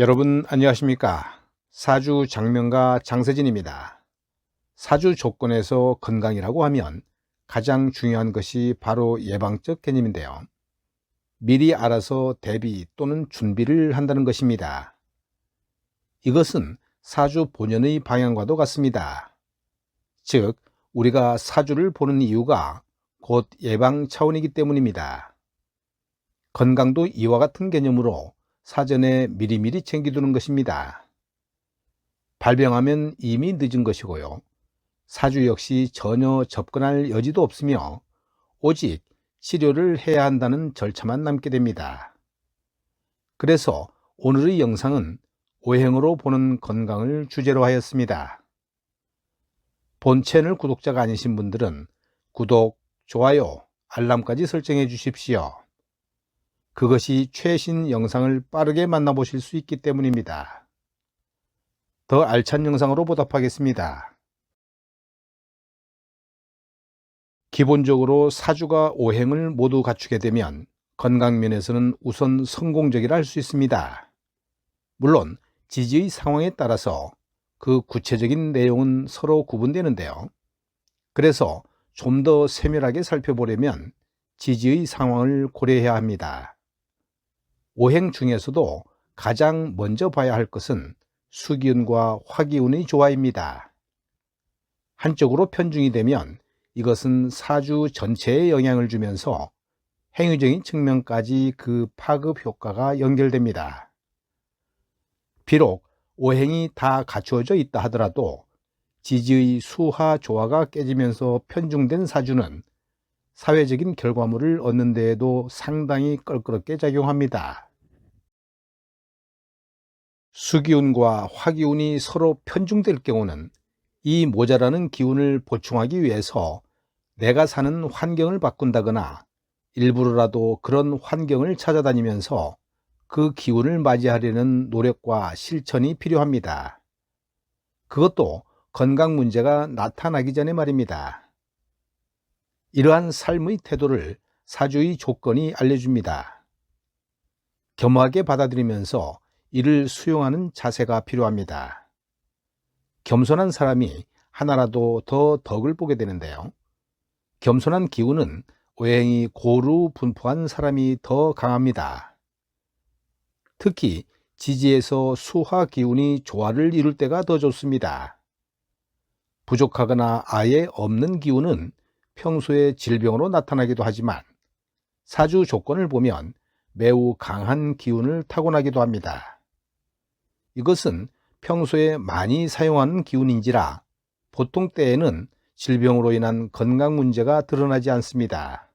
여러분 안녕하십니까? 사주 장명가 장세진입니다. 사주 조건에서 건강이라고 하면 가장 중요한 것이 바로 예방적 개념인데요. 미리 알아서 대비 또는 준비를 한다는 것입니다. 이것은 사주 본연의 방향과도 같습니다. 즉, 우리가 사주를 보는 이유가 곧 예방 차원이기 때문입니다. 건강도 이와 같은 개념으로 사전에 미리미리 챙겨두는 것입니다. 발병하면 이미 늦은 것이고요. 사주 역시 전혀 접근할 여지도 없으며 오직 치료를 해야 한다는 절차만 남게 됩니다. 그래서 오늘의 영상은 오행으로 보는 건강을 주제로 하였습니다. 본 채널 구독자가 아니신 분들은 구독, 좋아요, 알람까지 설정해 주십시오. 그것이 최신 영상을 빠르게 만나보실 수 있기 때문입니다. 더 알찬 영상으로 보답하겠습니다. 기본적으로 사주가 오행을 모두 갖추게 되면 건강면에서는 우선 성공적이라 할 수 있습니다. 물론 지지의 상황에 따라서 그 구체적인 내용은 서로 구분되는데요. 그래서 좀 더 세밀하게 살펴보려면 지지의 상황을 고려해야 합니다. 오행 중에서도 가장 먼저 봐야 할 것은 수기운과 화기운의 조화입니다. 한쪽으로 편중이 되면 이것은 사주 전체에 영향을 주면서 행위적인 측면까지 그 파급 효과가 연결됩니다. 비록 오행이 다 갖추어져 있다 하더라도 지지의 수하 조화가 깨지면서 편중된 사주는 사회적인 결과물을 얻는 데에도 상당히 껄끄럽게 작용합니다. 수기운과 화기운이 서로 편중될 경우는 이 모자라는 기운을 보충하기 위해서 내가 사는 환경을 바꾼다거나 일부러라도 그런 환경을 찾아다니면서 그 기운을 맞이하려는 노력과 실천이 필요합니다. 그것도 건강 문제가 나타나기 전에 말입니다. 이러한 삶의 태도를 사주의 조건이 알려줍니다. 겸하게 받아들이면서 이를 수용하는 자세가 필요합니다. 겸손한 사람이 하나라도 더 덕을 보게 되는데요. 겸손한 기운은 오행이 고루 분포한 사람이 더 강합니다. 특히 지지에서 수화 기운이 조화를 이룰 때가 더 좋습니다. 부족하거나 아예 없는 기운은 평소에 질병으로 나타나기도 하지만 사주 조건을 보면 매우 강한 기운을 타고나기도 합니다. 이것은 평소에 많이 사용하는 기운인지라 보통 때에는 질병으로 인한 건강 문제가 드러나지 않습니다.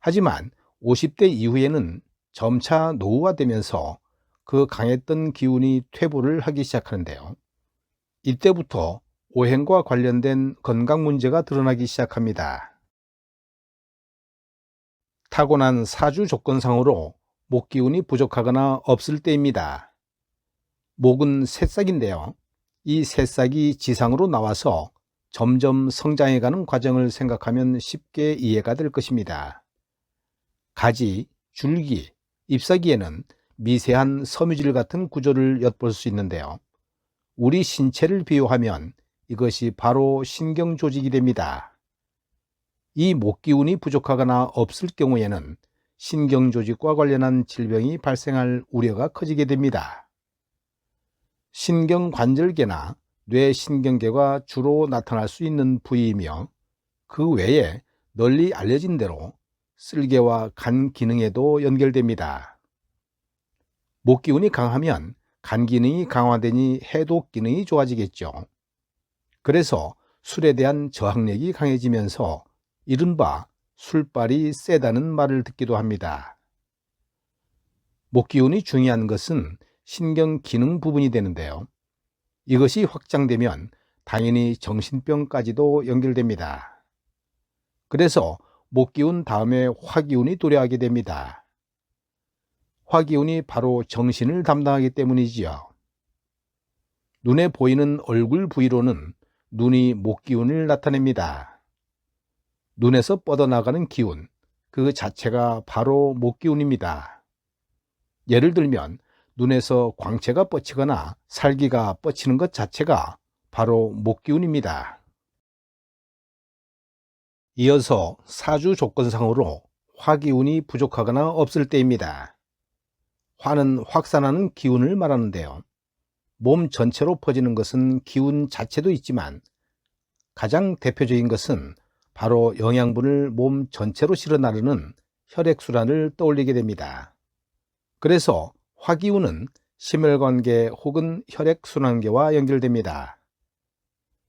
하지만 50대 이후에는 점차 노후가 되면서 그 강했던 기운이 퇴보를 하기 시작하는데요. 이때부터 오행과 관련된 건강 문제가 드러나기 시작합니다. 타고난 사주 조건상으로 목기운이 부족하거나 없을 때입니다. 목은 새싹인데요. 이 새싹이 지상으로 나와서 점점 성장해가는 과정을 생각하면 쉽게 이해가 될 것입니다. 가지, 줄기, 잎사귀에는 미세한 섬유질 같은 구조를 엿볼 수 있는데요. 우리 신체를 비유하면 이것이 바로 신경 조직이 됩니다. 이 목기운이 부족하거나 없을 경우에는 신경 조직과 관련한 질병이 발생할 우려가 커지게 됩니다. 신경관절계나 뇌신경계가 주로 나타날 수 있는 부위이며 그 외에 널리 알려진 대로 쓸개와 간 기능에도 연결됩니다. 목 기운이 강하면 간 기능이 강화되니 해독 기능이 좋아지겠죠. 그래서 술에 대한 저항력이 강해지면서 이른바 술발이 세다는 말을 듣기도 합니다. 목 기운이 중요한 것은 신경 기능 부분이 되는데요. 이것이 확장되면 당연히 정신병까지도 연결됩니다. 그래서 목기운 다음에 화기운이 도래하게 됩니다. 화기운이 바로 정신을 담당하기 때문이지요. 눈에 보이는 얼굴 부위로는 눈이 목기운을 나타냅니다. 눈에서 뻗어나가는 기운, 그 자체가 바로 목기운입니다. 예를 들면 눈에서 광채가 뻗치거나 살기가 뻗치는 것 자체가 바로 목기운입니다. 이어서 사주 조건상으로 화기운이 부족하거나 없을 때입니다. 화는 확산하는 기운을 말하는데요. 몸 전체로 퍼지는 것은 기운 자체도 있지만 가장 대표적인 것은 바로 영양분을 몸 전체로 실어 나르는 혈액순환을 떠올리게 됩니다. 그래서 화기운은 심혈관계 혹은 혈액순환계와 연결됩니다.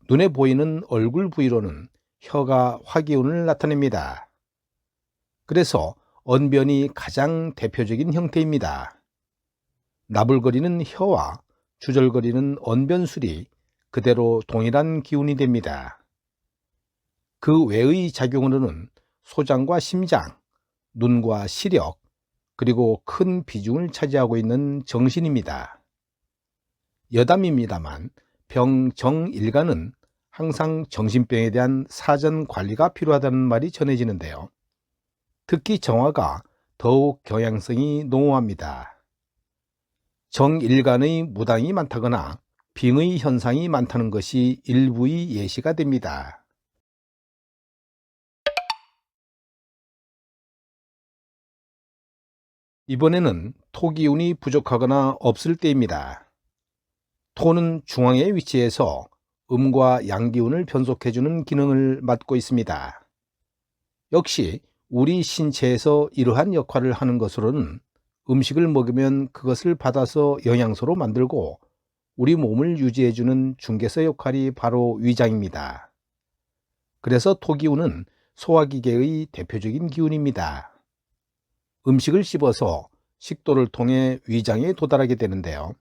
눈에 보이는 얼굴 부위로는 혀가 화기운을 나타냅니다. 그래서 언변이 가장 대표적인 형태입니다. 나불거리는 혀와 주절거리는 언변술이 그대로 동일한 기운이 됩니다. 그 외의 작용으로는 소장과 심장, 눈과 시력, 그리고 큰 비중을 차지하고 있는 정신입니다. 여담입니다만 병정일가는 항상 정신병에 대한 사전 관리가 필요하다는 말이 전해지는데요. 특히 정화가 더욱 경향성이 농후합니다. 정일간의 무당이 많다거나 빙의 현상이 많다는 것이 일부의 예시가 됩니다. 이번에는 토기운이 부족하거나 없을 때입니다. 토는 중앙에 위치해서 음과 양기운을 변속해주는 기능을 맡고 있습니다. 역시 우리 신체에서 이러한 역할을 하는 것으로는 음식을 먹으면 그것을 받아서 영양소로 만들고 우리 몸을 유지해주는 중개서 역할이 바로 위장입니다. 그래서 토기운은 소화기계의 대표적인 기운입니다. 음식을 씹어서 식도를 통해 위장에 도달하게 되는데요.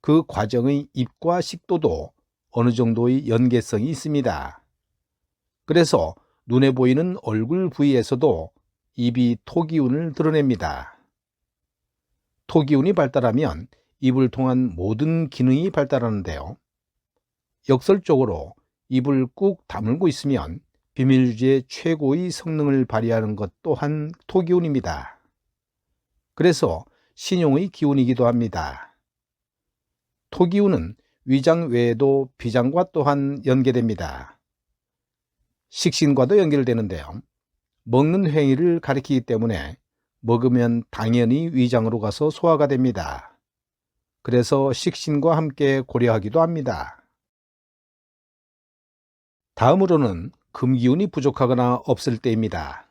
그 과정의 입과 식도도 어느 정도의 연계성이 있습니다. 그래서 눈에 보이는 얼굴 부위에서도 입이 토기운을 드러냅니다. 토기운이 발달하면 입을 통한 모든 기능이 발달하는데요. 역설적으로 입을 꾹 다물고 있으면 비밀 유지의 최고의 성능을 발휘하는 것 또한 토기운입니다. 그래서 신용의 기운이기도 합니다. 토기운은 위장 외에도 비장과 또한 연계됩니다. 식신과도 연결되는데요. 먹는 행위를 가리키기 때문에 먹으면 당연히 위장으로 가서 소화가 됩니다. 그래서 식신과 함께 고려하기도 합니다. 다음으로는 금기운이 부족하거나 없을 때입니다.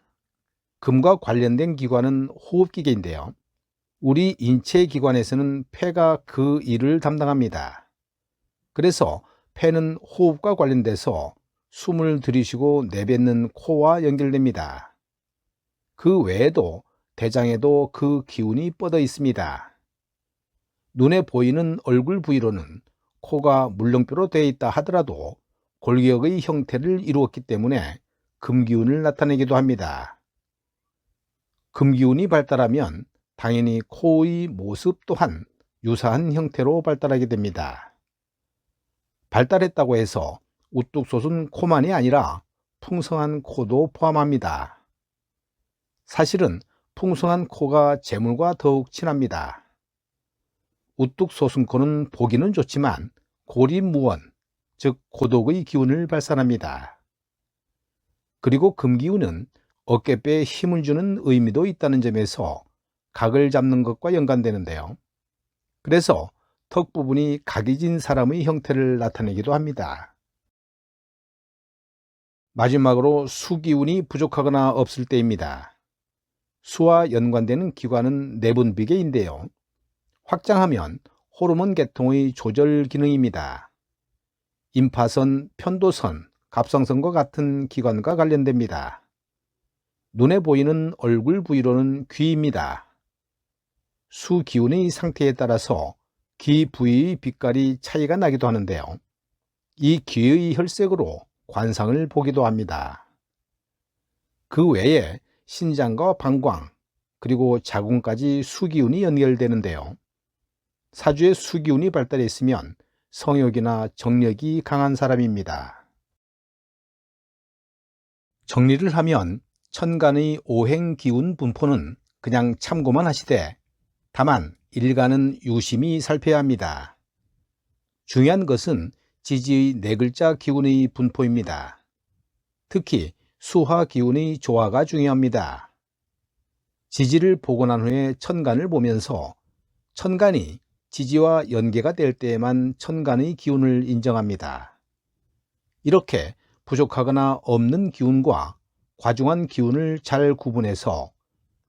금과 관련된 기관은 호흡기계인데요. 우리 인체 기관에서는 폐가 그 일을 담당합니다. 그래서 폐는 호흡과 관련돼서 숨을 들이쉬고 내뱉는 코와 연결됩니다. 그 외에도 대장에도 그 기운이 뻗어 있습니다. 눈에 보이는 얼굴 부위로는 코가 물렁뼈로 되어 있다 하더라도 골격의 형태를 이루었기 때문에 금기운을 나타내기도 합니다. 금기운이 발달하면 당연히 코의 모습 또한 유사한 형태로 발달하게 됩니다. 발달했다고 해서 우뚝 솟은 코만이 아니라 풍성한 코도 포함합니다. 사실은 풍성한 코가 재물과 더욱 친합니다. 우뚝 솟은 코는 보기는 좋지만 고리무원, 즉 고독의 기운을 발산합니다. 그리고 금기운은 어깨뼈에 힘을 주는 의미도 있다는 점에서 각을 잡는 것과 연관되는데요. 그래서 턱 부분이 각이 진 사람의 형태를 나타내기도 합니다. 마지막으로 수기운이 부족하거나 없을 때입니다. 수와 연관되는 기관은 내분비계인데요. 확장하면 호르몬 계통의 조절 기능입니다. 임파선, 편도선, 갑상선과 같은 기관과 관련됩니다. 눈에 보이는 얼굴 부위로는 귀입니다. 수 기운의 상태에 따라서 귀 부위의 빛깔이 차이가 나기도 하는데요. 이 귀의 혈색으로 관상을 보기도 합니다. 그 외에 신장과 방광, 그리고 자궁까지 수기운이 연결되는데요. 사주에 수기운이 발달해 있으면 성욕이나 정력이 강한 사람입니다. 정리를 하면 천간의 오행 기운 분포는 그냥 참고만 하시되 다만 일간은 유심히 살펴야 합니다. 중요한 것은 지지의 네 글자 기운의 분포입니다. 특히 수화 기운의 조화가 중요합니다. 지지를 보고 난 후에 천간을 보면서 천간이 지지와 연계가 될 때에만 천간의 기운을 인정합니다. 이렇게 부족하거나 없는 기운과 과중한 기운을 잘 구분해서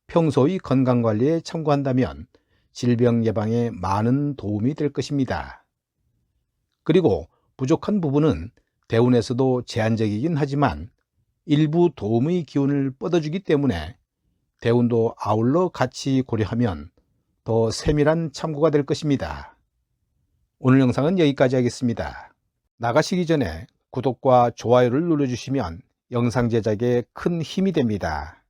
평소의 건강관리에 참고한다면 질병 예방에 많은 도움이 될 것입니다. 그리고 부족한 부분은 대운에서도 제한적이긴 하지만 일부 도움의 기운을 뻗어주기 때문에 대운도 아울러 같이 고려하면 더 세밀한 참고가 될 것입니다. 오늘 영상은 여기까지 하겠습니다. 나가시기 전에 구독과 좋아요를 눌러주시면 영상 제작에 큰 힘이 됩니다.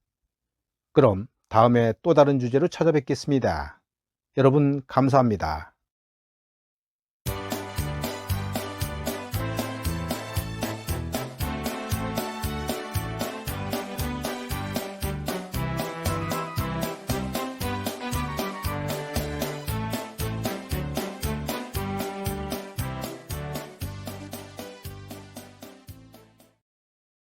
그럼 다음에 또 다른 주제로 찾아뵙겠습니다. 여러분 감사합니다.